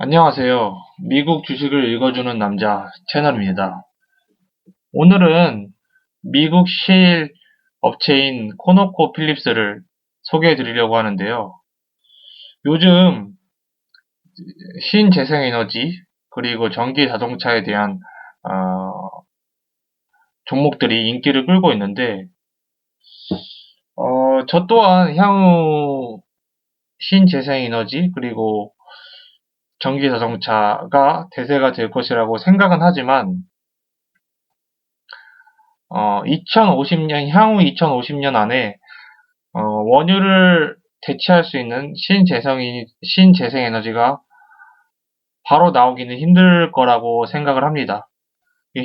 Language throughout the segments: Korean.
안녕하세요. 미국 주식을 읽어주는 남자 채널입니다. 오늘은 미국 실 업체인 코노코 필립스를 소개해 드리려고 하는데요. 요즘 신재생에너지 그리고 전기 자동차에 대한 어, 종목들이 인기를 끌고 있는데 어, 저 또한 향후 신재생에너지 그리고 전기 자동차가 대세가 될 것이라고 생각은 하지만 어, 2050년 향후 2050년 안에 어, 원유를 대체할 수 있는 신재생 신재생 에너지가 바로 나오기는 힘들 거라고 생각을 합니다.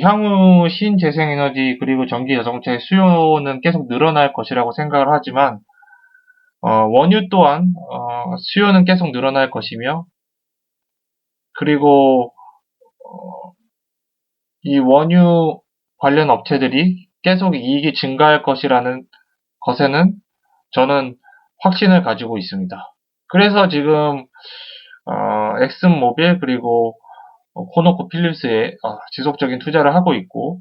향후 신재생 에너지 그리고 전기 자동차의 수요는 계속 늘어날 것이라고 생각을 하지만 어, 원유 또한 어, 수요는 계속 늘어날 것이며 그리고 어, 이 원유 관련 업체들이 계속 이익이 증가할 것이라는 것에는 저는 확신을 가지고 있습니다. 그래서 지금 어, 엑슨모빌 그리고 코노코 필립스에 어, 지속적인 투자를 하고 있고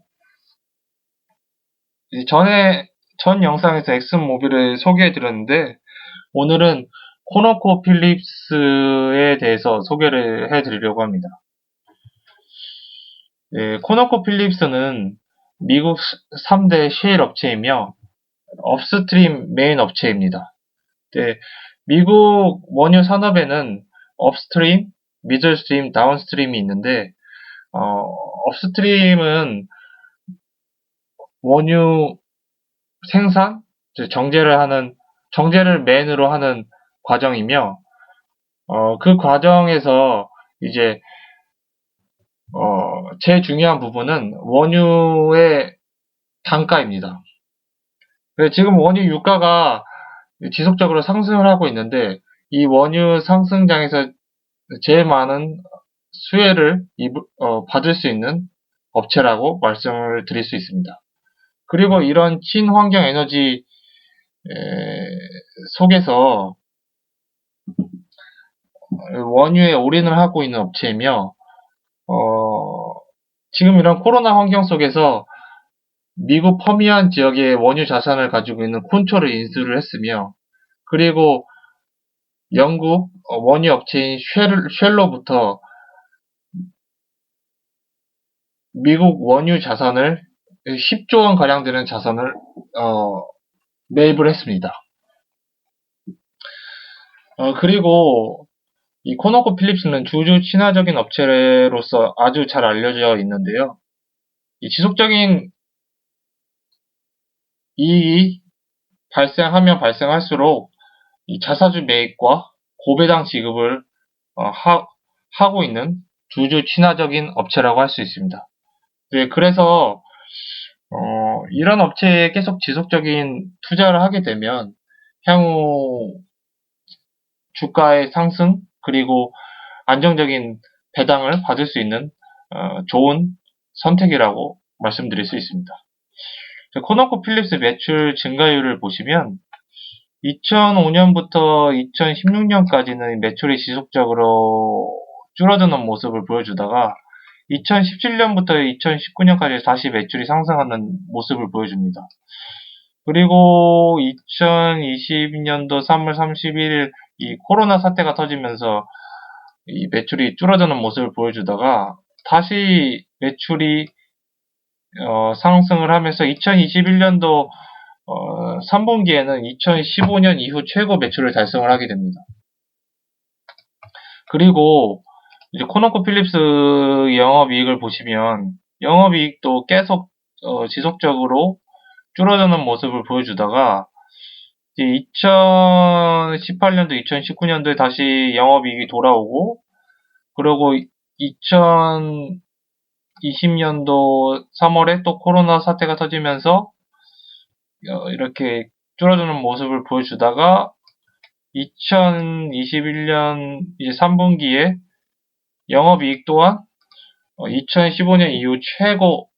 전에 전 영상에서 엑슨모빌을 소개해 드렸는데 오늘은 코노코 필립스에 대해서 소개를 해 드리려고 합니다. 예, 코노코 필립스는 미국 3대 셰일 업체이며 업스트림 메인 업체입니다. 네, 미국 원유 산업에는 업스트림, 미들스트림, 다운스트림이 있는데 어, 업스트림은 원유 생산, 정제를 하는 정제를 메인으로 하는 과정이며 어, 그 과정에서 이제 어, 제일 중요한 부분은 원유의 단가입니다. 지금 원유 유가가 지속적으로 상승을 하고 있는데 이 원유 상승장에서 제일 많은 수혜를 어, 받을 수 있는 업체라고 말씀을 드릴 수 있습니다. 그리고 이런 친환경 에너지 속에서 원유에 올인을 하고 있는 업체이며 어, 지금 이런 코로나 환경 속에서 미국 퍼미안 지역의 원유 자산을 가지고 있는 콘초를 인수를 했으며 그리고 영국 원유 업체인 쉘 로부터 미국 원유 자산을 10조 원 가량 되는 자산을 어, 매입을 했습니다. 어, 그리고 이 코노코 필립스는 주주 친화적인 업체로서 아주 잘 알려져 있는데요. 이 지속적인 이익이 발생하면 발생할수록 이 자사주 매입과 고배당 지급을 어, 하, 고 있는 주주 친화적인 업체라고 할 수 있습니다. 네, 그래서 어, 이런 업체에 계속 지속적인 투자를 하게 되면 향후 주가의 상승 그리고 안정적인 배당을 받을 수 있는 어, 좋은 선택이라고 말씀드릴 수 있습니다. 코너코 필립스 매출 증가율을 보시면 2005년부터 2016년까지는 매출이 지속적으로 줄어드는 모습을 보여주다가 2017년부터 2019년까지 다시 매출이 상승하는 모습을 보여줍니다. 그리고 2020년도 3월 31일 이 코로나 사태가 터지면서 이 매출이 줄어드는 모습을 보여주다가 다시 매출이 어, 상승을 하면서 2021년도 어, 3분기에는 2015년 이후 최고 매출을 달성을 하게 됩니다. 그리고 이제 코노코 필립스 영업이익을 보시면 영업이익도 계속 어, 지속적으로 줄어드는 모습을 보여주다가 2018년도, 2019년도에 다시 영업이익이 돌아오고, 그리고 2020년도 3월에 또 코로나 사태가 터지면서 어, 이렇게 줄어드는 모습을 보여주다가 2021년 이제 3분기에 영업이익 또한 2015년 어, 이후 최고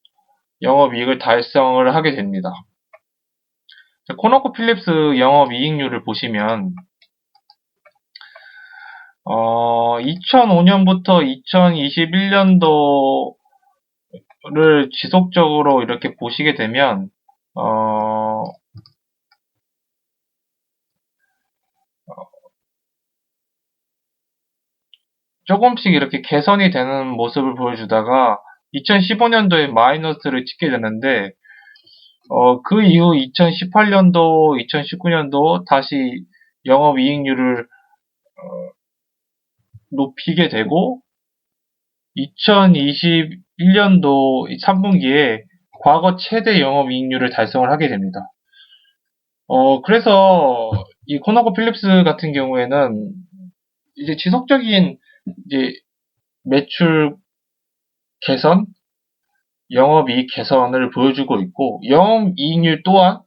영업이익을 달성을 하게 됩니다. 코노코 필립스 영업 이익률을 보시면 어, 2005년부터 2021년도를 지속적으로 이렇게 보시게 되면, 어, 조금씩 이렇게 개선이 되는 모습을 보여주다가 2015년도에 마이너스를 찍게 되는데 어, 그 이후 2018년도, 2019년도 다시 영업이익률을 어, 높이게 되고 2021년도 3분기에 과거 최대 영업이익률을 달성을 하게 됩니다. 어, 그래서 이 코너코 필립스 같은 경우에는 이제 지속적인 이제 매출 개선, 영업이익 개선을 보여주고 있고 영업이익률 또한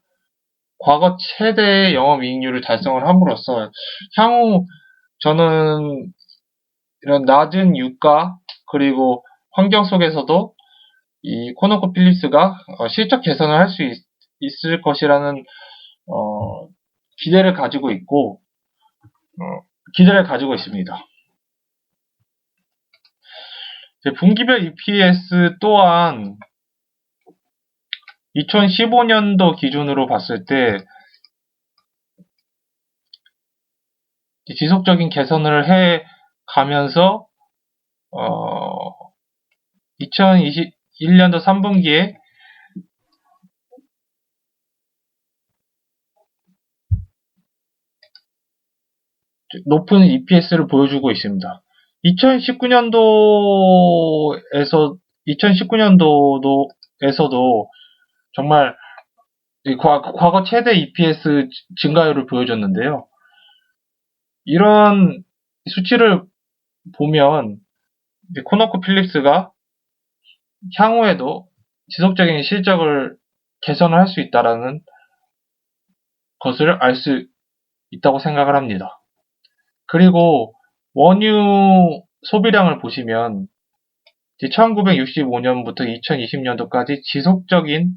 과거 최대 영업이익률을 달성을 함으로써 향후 저는 이런 낮은 유가 그리고 환경 속에서도 이 코너코 필립스가 어, 실적 개선을 할 수 있을 것이라는 어, 기대를 가지고 있고 어, 기대를 가지고 있습니다. 분기별 EPS 또한 2015년도 기준으로 봤을 때 지속적인 개선을 해 가면서 어 2021년도 3분기에 높은 EPS를 보여주고 있습니다. 2019년도에서 2019년도에서도 정말 과거 최대 EPS 증가율을 보여줬는데요. 이런 수치를 보면 코너코 필립스가 향후에도 지속적인 실적을 개선을 할 수 있다라는 것을 알 수 있다고 생각을 합니다. 그리고 원유 소비량을 보시면 1965년부터 2020년도까지 지속적인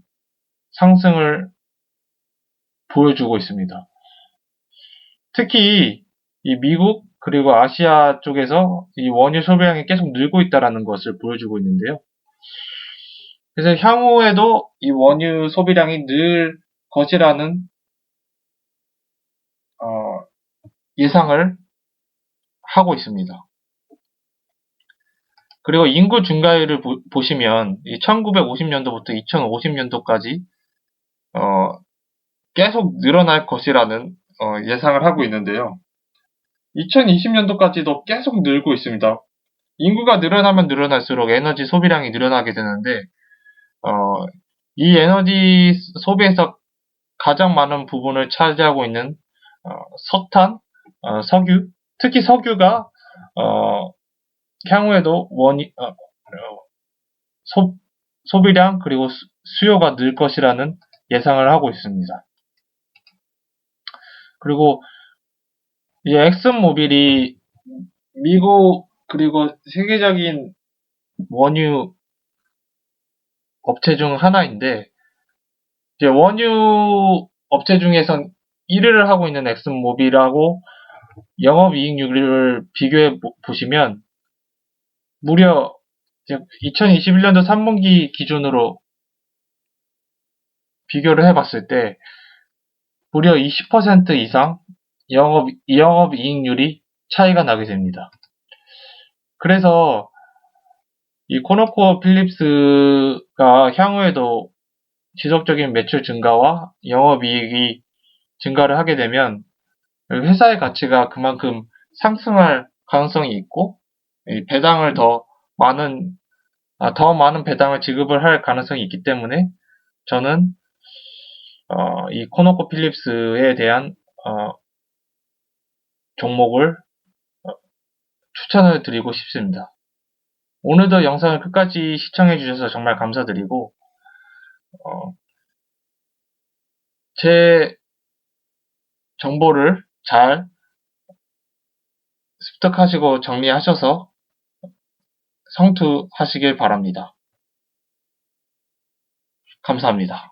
상승을 보여주고 있습니다. 특히 이 미국 그리고 아시아 쪽에서 이 원유 소비량이 계속 늘고 있다는 것을 보여주고 있는데요. 그래서 향후에도 이 원유 소비량이 늘 것이라는 어, 예상을 하고 있습니다. 그리고 인구 증가율을 보, 시면 1950년도부터 2050년도까지 어, 계속 늘어날 것이라는 어, 예상을 하고 있는데요. 2020년도까지도 계속 늘고 있습니다. 인구가 늘어나면 늘어날수록 에너지 소비량이 늘어나게 되는데 어, 이 에너지 소비에서 가장 많은 부분을 차지하고 있는 어, 석탄, 어, 석유, 특히 석유가 어, 향후에도 원이 어, 소, 소비량 그리고 수, 요가 늘 것이라는 예상을 하고 있습니다. 그리고 이 엑슨모빌이 미국 그리고 세계적인 원유 업체 중 하나인데 이제 원유 업체 중에선 1위를 하고 있는 엑슨모빌하고 영업이익률을 비교해 보시면 무려 2021년도 3분기 기준으로 비교를 해봤을 때 무려 20% 이상 영업, 영업 이익률이 차이가 나게 됩니다. 그래서 이 코너코 필립스가 향후에도 지속적인 매출 증가와 영업 이익이 증가를 하게 되면 회사의 가치가 그만큼 상승할 가능성이 있고 배당을 더 많은 아, 더 많은 배당을 지급을 할 가능성이 있기 때문에 저는 어, 이 코너코 필립스에 대한 어, 종목을 어, 추천을 드리고 싶습니다. 오늘도 영상을 끝까지 시청해 주셔서 정말 감사드리고 어, 제 정보를 잘 습득하시고 정리하셔서 성투하시길 바랍니다. 감사합니다.